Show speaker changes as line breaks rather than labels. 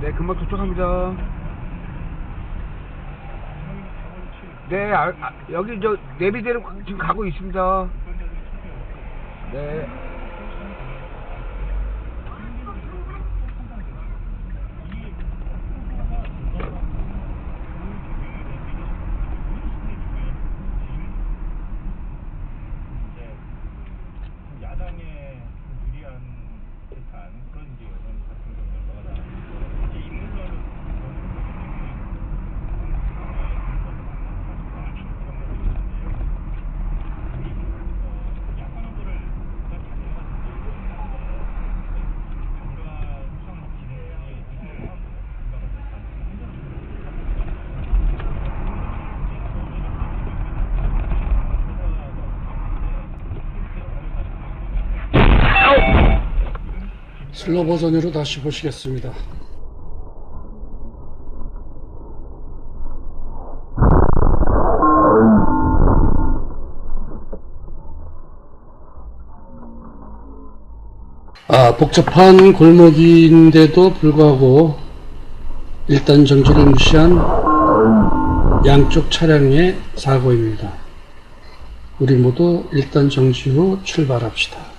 네, 금방 도착합니다. 네, 아, 아, 여기 저 내비대로 지금 가고 있습니다. 네.
슬로 버전으로 다시 보시겠습니다. 아, 복잡한 골목인데도 불구하고 일단 정지를 무시한 양쪽 차량의 사고입니다. 우리 모두 일단 정지 후 출발합시다.